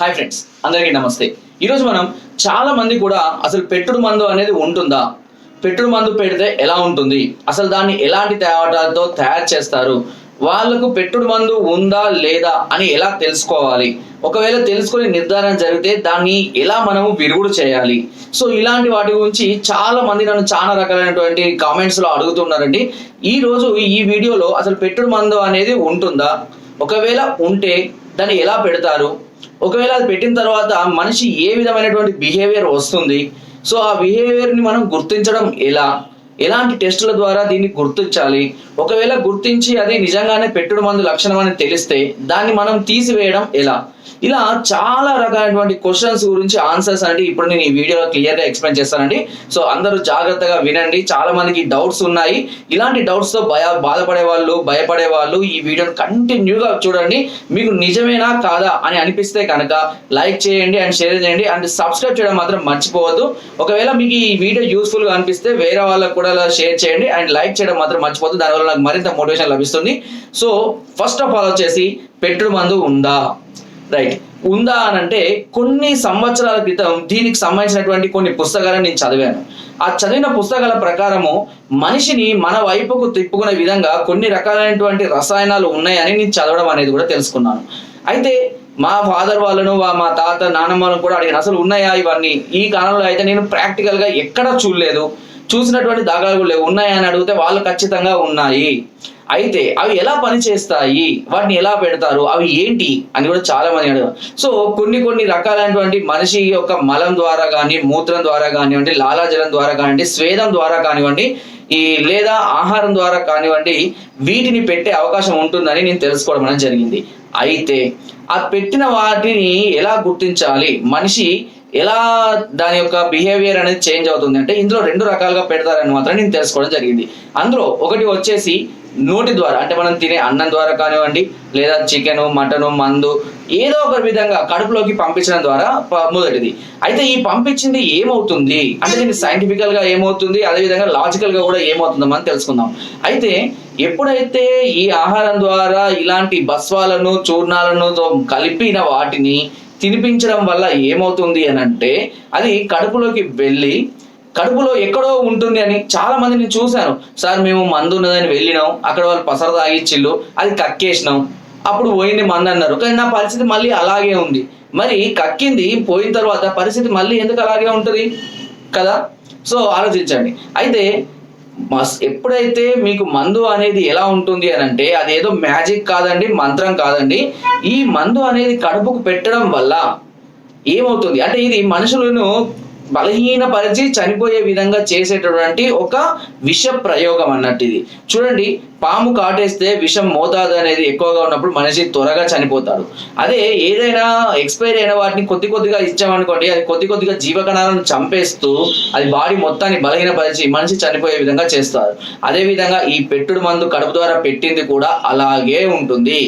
Hi friends అందరికీ నమస్తే. ఈరోజు మనం చాలా మంది కూడా అసలు పెట్టుడు మందు అనేది ఉంటుందా? పెట్టుడు మందు పెడితే ఎలా ఉంటుంది? అసలు దాన్ని ఎలాంటి తేవాటాలతో తయారు చేస్తారు? వాళ్ళకు పెట్టుడు మందు ఉందా లేదా అని ఎలా తెలుసుకోవాలి? ఒకవేళ తెలుసుకుని నిర్ధారణ జరిగితే దాన్ని ఎలా మనము విరుగుడు చేయాలి? సో ఇలాంటి వాటి గురించి చాలా మంది నన్ను చాలా రకాలైనటువంటి కామెంట్స్లో అడుగుతున్నారండి. ఈ రోజు ఈ వీడియోలో అసలు పెట్టుడు మందు అనేది ఉంటుందా? ఒకవేళ ఉంటే దాన్ని ఎలా పెడతారు? ఒకవేళ అది పెట్టిన తర్వాత మనిషి ఏ విధమైనటువంటి బిహేవియర్ వస్తుంది? సో ఆ బిహేవియర్ని మనం గుర్తించడం ఎలా? ఎలాంటి టెస్టుల ద్వారా దీన్ని గుర్తించాలి? ఒకవేళ గుర్తించి అది నిజంగానే పెట్టుడు మందు లక్షణం అని తెలిస్తే దాన్ని మనం తీసివేయడం ఎలా? ఇలా చాలా రకాలైనటువంటి క్వశ్చన్స్ గురించి ఆన్సర్స్ అంటే ఇప్పుడు నేను ఈ వీడియోలో క్లియర్గా ఎక్స్ప్లెయిన్ చేస్తానండి. సో అందరూ జాగ్రత్తగా వినండి. చాలా మందికి డౌట్స్ ఉన్నాయి. ఇలాంటి డౌట్స్తో భయ బాధపడే వాళ్ళు భయపడే వాళ్ళు ఈ వీడియోని కంటిన్యూగా చూడండి. మీకు నిజమేనా కాదా అని అనిపిస్తే కనుక లైక్ చేయండి అండ్ షేర్ చేయండి. అండ్ సబ్స్క్రైబ్ చేయడం మాత్రం మర్చిపోవద్దు. ఒకవేళ మీకు ఈ వీడియో యూస్ఫుల్గా అనిపిస్తే వేరే వాళ్ళకు కూడా షేర్ చేయండి. అండ్ లైక్ చేయడం మాత్రం మర్చిపోవద్దు. దానివల్ల నాకు మరింత మోటివేషన్ లభిస్తుంది. సో ఫస్ట్ ఆఫ్ ఆల్ వచ్చేసి పెట్టుడు మందు ఉందా? రైట్ ఉందా అని అంటే కొన్ని సంవత్సరాల క్రితం దీనికి సంబంధించినటువంటి కొన్ని పుస్తకాలను నేను చదివాను. ఆ చదివిన పుస్తకాల ప్రకారము మనిషిని మన వైపుకు తిప్పుకునే విధంగా కొన్ని రకాలైనటువంటి రసాయనాలు ఉన్నాయని నేను చదవడం అనేది కూడా తెలుసుకున్నాను. అయితే మా ఫాదర్ వాళ్ళను మా తాత నానమ్మలను కూడా అడిగిన అసలు ఉన్నాయా ఇవన్నీ? ఈ కాలంలో అయితే నేను ప్రాక్టికల్గా ఎక్కడా చూడలేదు. చూసినటువంటి దాఖలాలు లేవు. ఉన్నాయా అని అడిగితే వాళ్ళు ఖచ్చితంగా ఉన్నాయి. అయితే అవి ఎలా పనిచేస్తాయి? వాటిని ఎలా పెడతారు? అవి ఏంటి? అని కూడా చాలా మంది అడిగారు సో కొన్ని కొన్ని రకాలైనటువంటి మనిషి యొక్క మలం ద్వారా కానీ మూత్రం ద్వారా కానివ్వండి లాలాజలం ద్వారా కానివ్వండి స్వేదం ద్వారా కానివ్వండి ఈ లేదా ఆహారం ద్వారా కానివ్వండి వీటిని పెట్టే అవకాశం ఉంటుందని నేను తెలుసుకోవడం అనేది జరిగింది. అయితే ఆ పెట్టిన వాటిని ఎలా గుర్తించాలి? మనిషి ఎలా దాని యొక్క బిహేవియర్ అనేది చేంజ్ అవుతుంది అంటే ఇందులో రెండు రకాలుగా పెడతారని మాత్రం నేను తెలుసుకోవడం జరిగింది. అందులో ఒకటి వచ్చేసి నోటి ద్వారా అంటే మనం తినే అన్నం ద్వారా కానివ్వండి లేదా చికెన్ మటను మందు ఏదో ఒక విధంగా కడుపులోకి పంపించడం ద్వారా మొదటిది. అయితే ఈ పంపించింది ఏమవుతుంది? అంటే దీన్ని సైంటిఫికల్గా ఏమవుతుంది? అదేవిధంగా లాజికల్గా కూడా ఏమవుతుందో మనం తెలుసుకుందాం. అయితే ఎప్పుడైతే ఈ ఆహారం ద్వారా ఇలాంటి బస్వాలను చూర్ణాలను కలిపిన వాటిని తినిపించడం వల్ల ఏమవుతుంది అని అంటే అది కడుపులోకి వెళ్ళి కడుపులో ఎక్కడో ఉంటుంది అని చాలా మంది నేను చూశాను. సార్ మేము మందు ఉన్నదని వెళ్ళినాం. అక్కడ వాళ్ళు పసర తాగిచ్చిళ్ళు. అది కక్కేసినాం. అప్పుడు పోయింది మందు అన్నారు. కానీ నా పరిస్థితి మళ్ళీ అలాగే ఉంది. మరి కక్కింది పోయిన తర్వాత పరిస్థితి మళ్ళీ ఎందుకు అలాగే ఉంటుంది? కదా? సో ఆలోచించండి. అయితే మస్ ఎప్పుడైతే మీకు మందు అనేది ఎలా ఉంటుంది అని అంటే అదేదో మ్యాజిక్ కాదండి మంత్రం కాదండి. ఈ మందు అనేది కడుపుకు పెట్టడం వల్ల ఏమవుతుంది? అంటే ఇది మనుషులను బలహీనపరిచి చనిపోయే విధంగా చేసేటటువంటి ఒక విష ప్రయోగం అన్నట్టు ఇది. చూడండి పాము కాటేస్తే విషం మోతాదు అనేది ఎక్కువగా ఉన్నప్పుడు మనిషి త్వరగా చనిపోతాడు. అదే ఏదైనా ఎక్స్పైర్ అయిన వాటిని కొద్ది కొద్దిగా ఇచ్చామనుకోండి అది కొద్ది కొద్దిగా జీవకణాలను చంపేస్తూ అది బాడీ మొత్తాన్ని బలహీనపరిచి మనిషి చనిపోయే విధంగా చేస్తారు. అదే విధంగా ఈ పెట్టుడు మందు కడుపు ద్వారా పెట్టింది కూడా అలాగే ఉంటుంది.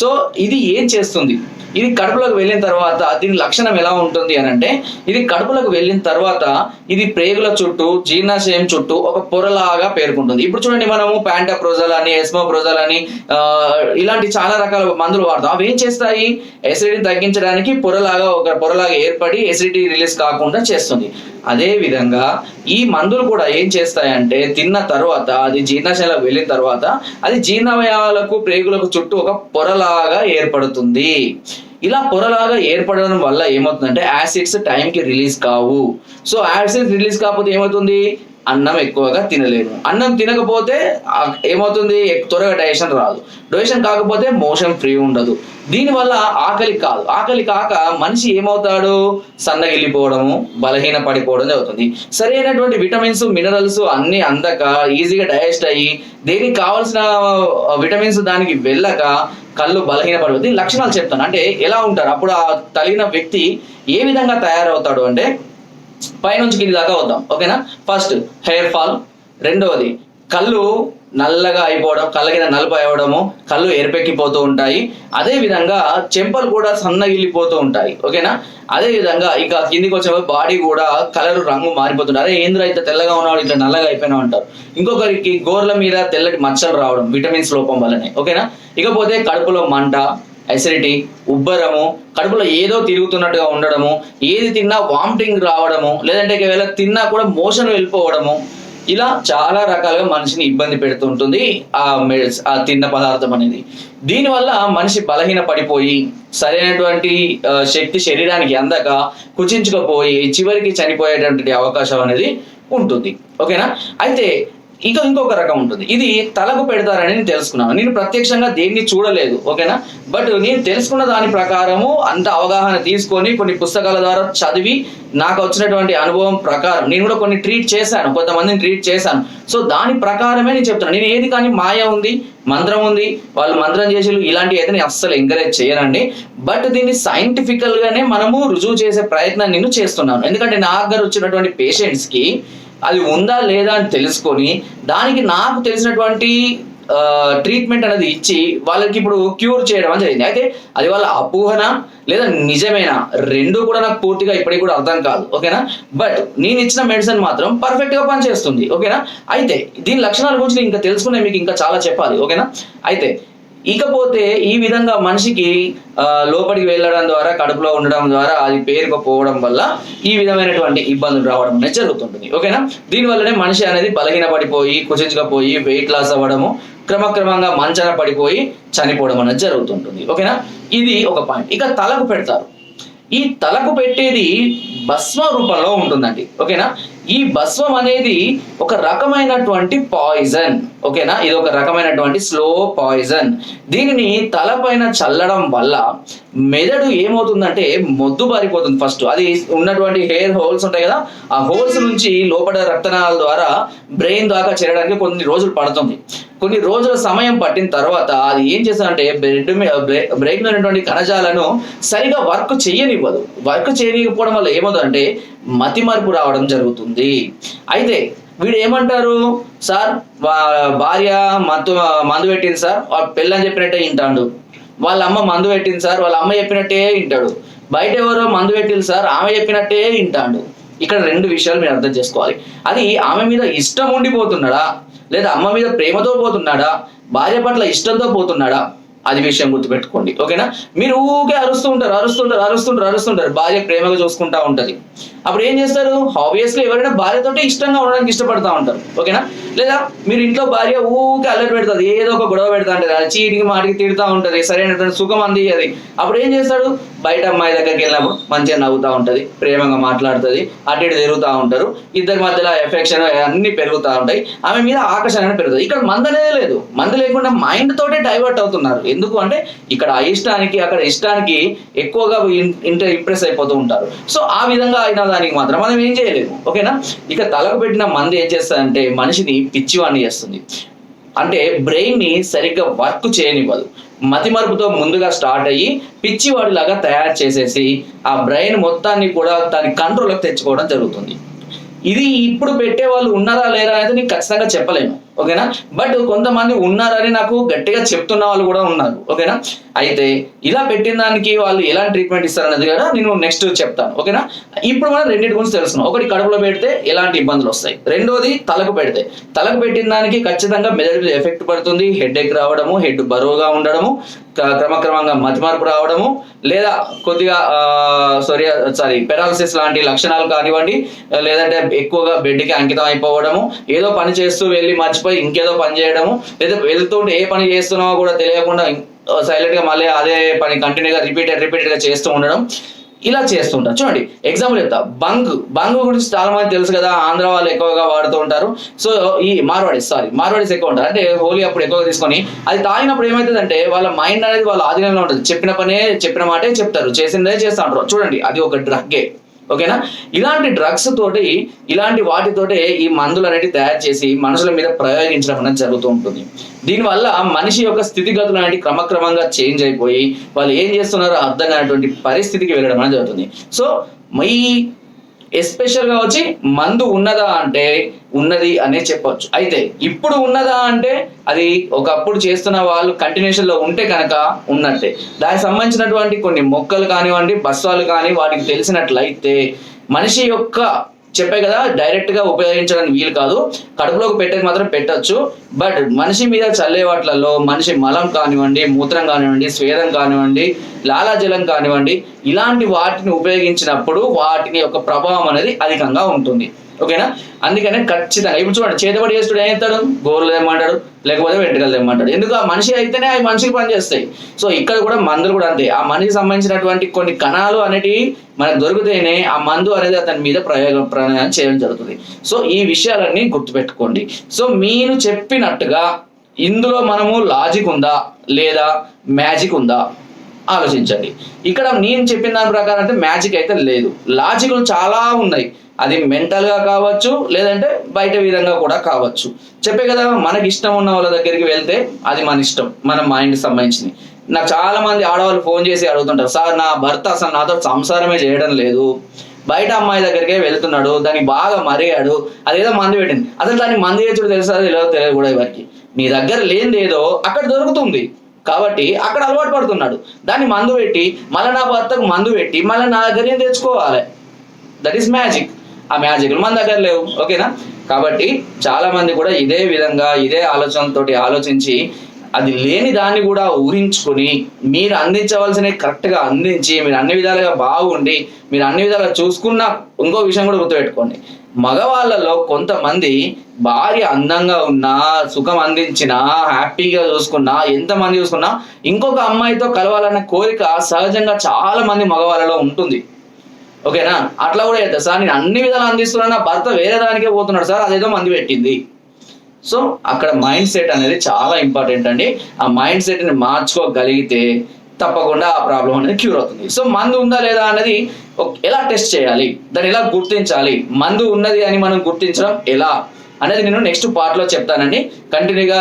సో ఇది ఏం చేస్తుంది? ఇది కడుపులోకి వెళ్ళిన తర్వాత దీని లక్షణం ఎలా ఉంటుంది అని అంటే ఇది కడుపులోకి వెళ్ళిన తర్వాత ఇది ప్రేగుల చుట్టూ జీర్ణాశయం చుట్టూ ఒక పొరలాగా పేర్కొంటుంది. ఇప్పుడు చూడండి మనము ప్యాంటాప్రోజల్ అని ఎస్మోప్రోజల్ అని ఇలాంటి చాలా రకాల మందులు వాడతాం. అవి ఏం చేస్తాయి? ఎసిడిటీని తగ్గించడానికి పొరలాగా ఒక పొరలాగా ఏర్పడి ఎసిడిటీ రిలీజ్ కాకుండా చేస్తుంది. అదే విధంగా ఈ మందులు కూడా ఏం చేస్తాయంటే తిన్న తర్వాత అది జీర్ణశైలకు వెళ్ళిన తర్వాత అది జీర్ణవయాలకు ప్రేగులకు చుట్టూ ఒక పొరలాగా ఏర్పడుతుంది. ఇలా పొరలాగా ఏర్పడడం వల్ల ఏమవుతుందంటే యాసిడ్స్ టైంకి రిలీజ్ కావు. సో యాసిడ్స్ రిలీజ్ కాకపోతే ఏమవుతుంది? అన్నం ఎక్కువగా తినలేము. అన్నం తినకపోతే ఏమవుతుంది? త్వరగా డైజెషన్ రాదు. డైజెషన్ కాకపోతే మోషన్ ఫ్రీ ఉండదు. దీనివల్ల ఆకలి కాదు. ఆకలి కాక మనిషి ఏమవుతాడు? సన్నగిల్లిపోవడము బలహీన పడిపోవడం జరుగుతుంది. సరైనటువంటి విటమిన్స్ మినరల్స్ అన్ని అందక ఈజీగా డైజెస్ట్ అయ్యి దేనికి కావాల్సిన విటమిన్స్ దానికి వెళ్ళక కళ్ళు బలహీన పడిపోతుంది లక్షణాలు చెప్తాను. అంటే ఎలా ఉంటారు? అప్పుడు ఆ తగిన వ్యక్తి ఏ విధంగా తయారవుతాడు అంటే పైనుంచి కింది దాకా వద్దాం. ఓకేనా? ఫస్ట్ హెయిర్ ఫాల్ రెండవది కళ్ళు నల్లగా అయిపోవడం కళ్ళ కింద నలుపు అవ్వడము కళ్ళు ఎరిపెక్కిపోతూ ఉంటాయి. అదే విధంగా చెంపలు కూడా సన్నగిల్లిపోతూ ఉంటాయి. ఓకేనా? అదే విధంగా ఇక కిందికి వచ్చే బాడీ కూడా కలర్ రంగు మారిపోతుంది. అదే ఏంద్ర అయితే తెల్లగా ఉన్నవాడు ఇట్లా నల్లగా అయిపోయినా ఉంటారు ఇంకొకరికి గోర్ల మీద తెల్లటి మచ్చలు రావడం విటమిన్స్ లోపం వల్లనే. ఓకేనా? ఇకపోతే కడుపులో మంట అసిడిటీ ఉబ్బరము కడుపులో ఏదో తిరుగుతున్నట్టుగా ఉండడము ఏది తిన్నా వామిటింగ్ రావడము లేదంటే ఒకవేళ తిన్నా కూడా మోషన్ వెళ్ళిపోవడము ఇలా చాలా రకాలుగా మనిషిని ఇబ్బంది పెడుతుంటుంది ఆ మెడిస్ ఆ తిన్న పదార్థం అనేది. దీనివల్ల మనిషి బలహీన పడిపోయి సరైనటువంటి శక్తి శరీరానికి అందక కుచించుకపోయి చివరికి చనిపోయేటువంటి అవకాశం అనేది ఉంటుంది. ఓకేనా? అయితే ఇంకా ఇంకొక రకం ఉంటుంది. ఇది తలకు పెడతారని నేను తెలుసుకున్నాను. నేను ప్రత్యక్షంగా దేన్ని చూడలేదు ఓకేనా? బట్ నేను తెలుసుకున్న దాని ప్రకారము అంత అవగాహన తీసుకొని కొన్ని పుస్తకాల ద్వారా చదివి నాకు వచ్చినటువంటి అనుభవం ప్రకారం నేను కూడా కొన్ని ట్రీట్ చేశాను కొంతమందిని ట్రీట్ చేశాను. సో దాని ప్రకారమే నేను చెప్తున్నాను నేను ఏది కానీ మాయ ఉంది మంత్రం ఉంది వాళ్ళు మంత్రం చేసి ఇలాంటి అయితే నేను అస్సలు ఎంకరేజ్ చేయనండి. బట్ దీన్ని సైంటిఫికల్ గానే మనము రుజువు చేసే ప్రయత్నం నేను చేస్తున్నాను. ఎందుకంటే నా దగ్గర వచ్చినటువంటి పేషెంట్స్కి అది ఉందా లేదా అని తెలుసుకొని దానికి నాకు తెలిసినటువంటి ట్రీట్మెంట్ అనేది ఇచ్చి వాళ్ళకి ఇప్పుడు క్యూర్ చేయడం అని జరిగింది. అయితే అది వాళ్ళ అపోహన లేదా నిజమేనా? రెండు కూడా నాకు పూర్తిగా ఇప్పటికి కూడా అర్థం కాదు. ఓకేనా? బట్ నేను ఇచ్చిన మెడిసిన్ మాత్రం పర్ఫెక్ట్గా పనిచేస్తుంది. ఓకేనా? అయితే దీని లక్షణాల గురించి నేను ఇంకా తెలుసుకునే మీకు ఇంకా చాలా చెప్పాలి. ఓకేనా? అయితే ఇకపోతే ఈ విధంగా మనిషికి ఆ, లోపలికి వెళ్ళడం ద్వారా కడుపులో ఉండడం ద్వారా అది పేరుకుపోవడం వల్ల ఈ విధమైనటువంటి ఇబ్బందులు రావడం అనేది జరుగుతుంటుంది. ఓకేనా? దీనివల్లనే మనిషి అనేది బలహీన పడిపోయి కుచించుకపోయి వెయిట్ లాస్ అవ్వడము క్రమక్రమంగా మంచన పడిపోయి చనిపోవడం అనేది జరుగుతుంటుంది. ఓకేనా? ఇది ఒక పాయింట్. ఇక తలకు పెడతారు. ఈ తలకు పెట్టేది భస్మ రూపంలో ఉంటుందండి. ఓకేనా? ఈ భస్మం అనేది ఒక రకమైనటువంటి పాయిజన్ ఓకేనా? ఇది ఒక రకమైనటువంటి స్లో పాయిజన్. దీనిని తలపైన చల్లడం వల్ల మెదడు ఏమవుతుందంటే మొద్దు బారిపోతుంది ఫస్ట్. అది ఉన్నటువంటి హెయిర్ హోల్స్ ఉంటాయి కదా ఆ హోల్స్ నుంచి లోపల రక్తనాళాల ద్వారా బ్రెయిన్ దాకా చేరడానికి కొన్ని రోజులు పడుతుంది. కొన్ని రోజుల సమయం పట్టిన తర్వాత అది ఏం చేస్తుందంటే బ్రెడ్ బ్రెయిన్లో ఉన్నటువంటి కణజాలను సరిగా వర్క్ చేయనివ్వదు. వర్క్ చేయనివ్వకపోవడం వల్ల ఏమవుతుందంటే మతి రావడం జరుగుతుంది. అయితే వీడు ఏమంటారు? సార్ భార్య మత్తు మందు పెట్టింది సార్ వాళ్ళ పెళ్ళని చెప్పినట్టే వింటాడు వాళ్ళ అమ్మ మందు పెట్టింది సార్ వాళ్ళ అమ్మ చెప్పినట్టే వింటాడు బయట ఎవరో మందు పెట్టింది సార్ ఆమె చెప్పినట్టే వింటాడు ఇక్కడ రెండు విషయాలు మీరు అర్థం చేసుకోవాలి. అది ఆమె మీద ఇష్టం ఉండిపోతున్నాడా? లేదా అమ్మ మీద ప్రేమతో పోతున్నాడా? భార్య పట్ల ఇష్టంతో పోతున్నాడా? అది విషయం గుర్తుపెట్టుకోండి. ఓకేనా? మీరు ఊకే అరుస్తూ ఉంటారు అరుస్తుంటారు అరుస్తుంటారు అరుస్తుంటారు భార్య ప్రేమగా చూసుకుంటా ఉంటది. అప్పుడు ఏం చేస్తారు? ఆబ్వియస్లీ ఎవరైనా భార్యతో ఇష్టంగా ఉండడానికి ఇష్టపడతా ఉంటారు. ఓకేనా? లేదా మీరు ఇంట్లో భార్య ఊకే అల్లరి పెడుతుంది ఏదో ఒక గొడవ పెడతా ఉంటుంది అది చీటికి మాటికి తిడుతూ ఉంటుంది సరైనటువంటి సుఖం అందియ్యది. అప్పుడు ఏం చేస్తాడు బయట అమ్మాయి దగ్గరికి వెళ్ళినప్పుడు మంచిగా నవ్వుతూ ఉంటుంది ప్రేమగా మాట్లాడుతుంది అటు ఇటు తిరుగుతూ ఉంటారు. ఇద్దరి మధ్యలో ఎఫెక్షన్ అన్ని పెరుగుతూ ఉంటాయి. ఆమె మీద ఆకర్షణ పెరుగుతుంది. ఇక్కడ మంద లేదు. మంద లేకుండా మైండ్ తోటే డైవర్ట్ అవుతున్నారు. ఎందుకు అంటే ఇక్కడ ఇష్టానికి అక్కడ ఇష్టానికి ఎక్కువగా ఇంటర్ ఇంప్రెస్ అయిపోతూ ఉంటారు. సో ఆ విధంగా అయిన దానికి మాత్రం మనం ఏం చేయలేము. ఓకేనా? ఇక తలకు పెట్టిన మంది ఏం చేస్తారంటే మనిషిని పిచ్చివాణ్ణి చేస్తుంది. అంటే బ్రెయిన్ని సరిగ్గా వర్క్ చేయనివ్వదు. మతి మరుపుతో ముందుగా స్టార్ట్ అయ్యి పిచ్చివాడిలాగా తయారు చేసేసి ఆ బ్రెయిన్ మొత్తాన్ని కూడా దాని కంట్రోల్లోకి తెచ్చుకోవడం జరుగుతుంది. ఇది ఇప్పుడు పెట్టే వాళ్ళు ఉన్నారా లేరా అనేది నేను ఖచ్చితంగా చెప్పలేను. ఓకేనా? బట్ కొంతమంది ఉన్నారని నాకు గట్టిగా చెప్తున్న వాళ్ళు కూడా ఉన్నారు. ఓకేనా? అయితే ఇలా పెట్టిన దానికి వాళ్ళు ఎలాంటి ట్రీట్మెంట్ ఇస్తారనేది కూడా నేను నెక్స్ట్ చెప్తాను. ఓకేనా? ఇప్పుడు మనం రెండింటి గురించి తెలుసుకున్నాం ఒకటి కడుపులో పెడితే ఎలాంటి ఇబ్బందులు వస్తాయి? రెండోది తలకు పెడితే. తలకు పెట్టిన దానికి ఖచ్చితంగా మెదడు ఎఫెక్ట్ పడుతుంది. హెడ్ ఎక్ రావడము హెడ్ బరువుగా ఉండడము క్రమక్రమంగా మతిమార్పు రావడము లేదా కొద్దిగా సారీ సారీ పెరాలసిస్ లాంటి లక్షణాలు కానివ్వండి లేదంటే ఎక్కువగా బెడ్కి అంకితం అయిపోవడము ఏదో పని చేస్తూ వెళ్ళి మర్చిపోయి ఇంకేదో పని చేయడము లేదా వెళ్తుంటే ఏ పని చేస్తున్నావో కూడా తెలియకుండా సైలెంట్గా మళ్ళీ అదే పని కంటిన్యూగా రిపీటెడ్ రిపీటెడ్గా చేస్తూ ఉండడం ఇలా చేస్తుంటారు చూడండి ఎగ్జాంపుల్ చెప్తా. బంగ్ బంగ్ గురించి చాలా మంది తెలుసు కదా ఆంధ్ర వాళ్ళు ఎక్కువగా వాడుతూ ఉంటారు. సో ఈ మార్వాడీస్ సారీ మార్వాడీస్ ఎక్కువ ఉంటారు. అంటే హోలీ అప్పుడు ఎక్కువగా తీసుకొని అది తాగినప్పుడు ఏమవుతుందంటే వాళ్ళ మైండ్ అనేది వాళ్ళ ఆధీనంలో ఉంటుంది. చెప్పిన పనే చెప్పిన మాటే చెప్తారు. చేసిందే చేస్తా ఉంటారు. చూడండి అది ఒక డ్రగ్గే. ఓకేనా? ఇలాంటి డ్రగ్స్ తోటి ఇలాంటి వాటితోటే ఈ మందులు అనేవి తయారు చేసి మనుషుల మీద ప్రయోగించడం అనేది జరుగుతూ ఉంటుంది. దీనివల్ల మనిషి యొక్క స్థితిగతులు అనేవి క్రమక్రమంగా చేంజ్ అయిపోయి వాళ్ళు ఏం చేస్తున్నారో అర్థం కానటువంటి పరిస్థితికి వెళ్ళడం అనేది జరుగుతుంది. సో ఈ ఎస్పెషల్గా వచ్చి మందు ఉన్నదా అంటే ఉన్నది అనే చెప్పొచ్చు. అయితే ఇప్పుడు ఉన్నదా అంటే అది ఒకప్పుడు చేస్తున్న వాళ్ళు కంటిన్యూషన్లో ఉంటే కనుక ఉన్నట్టే. దానికి సంబంధించినటువంటి కొన్ని మొక్కలు కానివ్వండి బస్సాలు కానీ వాటికి తెలిసినట్లయితే మనిషి యొక్క చెప్పే కదా డైరెక్ట్గా ఉపయోగించడానికి వీలు కాదు. కడుపులోకి పెట్టేది మాత్రం పెట్టచ్చు. బట్ మనిషి మీద చల్లే వాటిలలో మనిషి మలం కానివ్వండి మూత్రం కానివ్వండి స్వేదం కానివ్వండి లాలాజలం కానివ్వండి ఇలాంటి వాటిని ఉపయోగించినప్పుడు వాటిని యొక్క ప్రభావం అనేది అధికంగా ఉంటుంది. ఓకేనా? అందుకనే ఖచ్చితంగా ఇప్పుడు చూడండి చేతబడి చేస్తుడు ఏం అవుతాడు గోర్లు తెమ్మంటాడు లేకపోతే వెంట్రుకలు తెమ్మంటాడు ఎందుకు? ఆ మనిషి అయితేనే అవి మనిషికి పనిచేస్తాయి. సో ఇక్కడ కూడా మందులు కూడా అంతే. ఆ మనిషికి సంబంధించినటువంటి కొన్ని కణాలు అనేటివి మనకు దొరికితేనే ఆ మందు అనేది అతని మీద ప్రయోగం ప్రయోగం చేయడం జరుగుతుంది. సో ఈ విషయాలన్నీ గుర్తుపెట్టుకోండి. సో మీరు చెప్పినట్టుగా ఇందులో మనము లాజిక్ ఉందా? లేదా మ్యాజిక్ ఉందా? ఆలోచించండి. ఇక్కడ నేను చెప్పిన దాని ప్రకారం అయితే మ్యాజిక్ అయితే లేదు. లాజిక్లు చాలా ఉన్నాయి. అది మెంటల్గా కావచ్చు లేదంటే బయట విధంగా కూడా కావచ్చు. చెప్పే కదా మనకి ఇష్టం ఉన్న వాళ్ళ దగ్గరికి వెళ్తే అది మన ఇష్టం మన మైండ్ సంబంధించింది. నాకు చాలా మంది ఆడవాళ్ళు ఫోన్ చేసి అడుగుతుంటారు సార్ నా భర్త అసలు నాతో సంసారమే చేయడం లేదు. బయట అమ్మాయి దగ్గరికే వెళ్తున్నాడు దాన్ని బాగా మరిగాడు అదేదో మందు పెట్టింది. అసలు దాన్ని మందు వేచుడు తెలుసా తెలియదు తెలియదు కూడా ఎవరికి. నీ దగ్గర లేనిదేదో ఏదో అక్కడ దొరుకుతుంది కాబట్టి అక్కడ అలవాటు పడుతున్నాడు. దాన్ని మందు పెట్టి మళ్ళీ నా భర్తకు మందు పెట్టి మళ్ళీ నా దగ్గర తెచ్చుకోవాలి? దట్ ఈస్ మ్యాజిక్ ఆ మ్యాజిక్లు మన దగ్గర లేవు ఓకేనా? కాబట్టి చాలా మంది కూడా ఇదే విధంగా ఇదే ఆలోచనతోటి ఆలోచించి అది లేని దాన్ని కూడా ఊహించుకొని మీరు అందించవలసిన కరెక్ట్గా అందించి మీరు అన్ని విధాలుగా బాగుండి మీరు అన్ని విధాలుగా చూసుకున్న ఇంకో విషయం కూడా గుర్తుపెట్టుకోండి. మగవాళ్ళలో కొంతమంది భార్య అందంగా ఉన్నా సుఖం అందించినా హ్యాపీగా చూసుకున్నా ఎంతమంది చూసుకున్నా ఇంకొక అమ్మాయితో కలవాలన్న కోరిక సహజంగా చాలా మంది మగవాళ్ళలో ఉంటుంది. ఓకేనా? అట్లా కూడా చేస్తా సార్ నేను అన్ని విధాలు అందిస్తున్నా నా భర్త వేరే దానికే పోతున్నాడు సార్ అదేదో మంది పెట్టింది. సో అక్కడ మైండ్ సెట్ అనేది చాలా ఇంపార్టెంట్ అండి. ఆ మైండ్ సెట్ని మార్చుకోగలిగితే తప్పకుండా ఆ ప్రాబ్లం అనేది క్యూర్ అవుతుంది. సో మందు ఉందా లేదా అనేది ఎలా టెస్ట్ చేయాలి? దాన్ని ఎలా గుర్తించాలి? మందు ఉన్నది అని మనం గుర్తించడం ఎలా? అనేది నేను నెక్స్ట్ పార్ట్లో చెప్తానండి. కంటిన్యూగా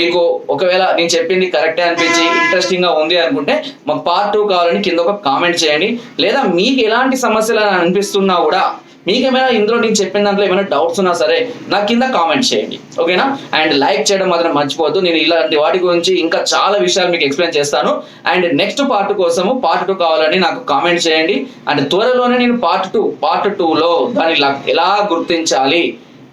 మీకు ఒకవేళ నేను చెప్పింది కరెక్టే అనిపించి ఇంట్రెస్టింగ్గా ఉంది అనుకుంటే మాకు పార్ట్ టూ కావాలని కింద ఒక కామెంట్ చేయండి. లేదా మీకు ఎలాంటి సమస్యలు అనిపిస్తున్నా కూడా మీకేమైనా ఇందులో నేను చెప్పిన దాంట్లో ఏమైనా డౌట్స్ ఉన్నా సరే నా కింద కామెంట్ చేయండి. ఓకేనా అండ్ లైక్ చేయడం మాత్రం మర్చిపోవద్దు. నేను ఇలాంటి వాటి గురించి ఇంకా చాలా విషయాలు మీకు ఎక్స్ప్లెయిన్ చేస్తాను. అండ్ నెక్స్ట్ పార్ట్ కోసము పార్ట్ టూ కావాలని నాకు కామెంట్ చేయండి. అండ్ త్వరలోనే నేను పార్ట్ టూ పార్ట్ టూలో దాన్ని ఎలా గుర్తించాలి?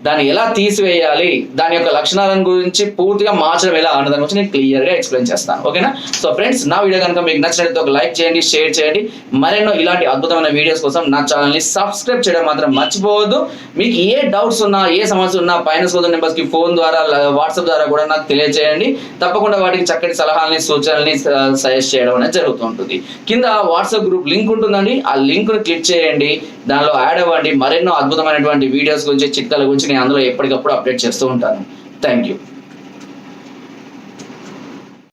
దాన్ని ఎలా తీసివేయాలి? దాని యొక్క లక్షణాలను గురించి పూర్తిగా మార్చడం ఎలా అన్న దాని గురించి నేను క్లియర్గా ఎక్స్ప్లెయిన్ చేస్తాను. ఓకేనా? సో ఫ్రెండ్స్ నా వీడియో కనుక మీకు నచ్చినట్లయితే ఒక లైక్ చేయండి షేర్ చేయండి. మరెన్నో ఇలాంటి అద్భుతమైన వీడియోస్ కోసం నా ఛానల్ని సబ్స్క్రైబ్ చేయడం మాత్రం మర్చిపోవద్దు. మీకు ఏ డౌట్స్ ఉన్నా ఏ సమస్య ఉన్నా పైన సోదరు నెంబర్స్కి ఫోన్ ద్వారా వాట్సాప్ ద్వారా కూడా నాకు తెలియజేయండి తప్పకుండా వాటికి చక్కటి సలహాలని సూచనల్ని సజెస్ట్ చేయడం అనేది జరుగుతూ ఉంటుంది. కింద వాట్సాప్ గ్రూప్ లింక్ ఉంటుందండి. ఆ లింక్ను క్లిక్ చేయండి. దానిలో యాడ్ అవ్వండి. మరెన్నో అద్భుతమైనటువంటి వీడియోస్ గురించి చిట్కాల గురించి అందులో ఎప్పటికప్పుడు అప్డేట్ చేస్తూ ఉంటాను. Thank you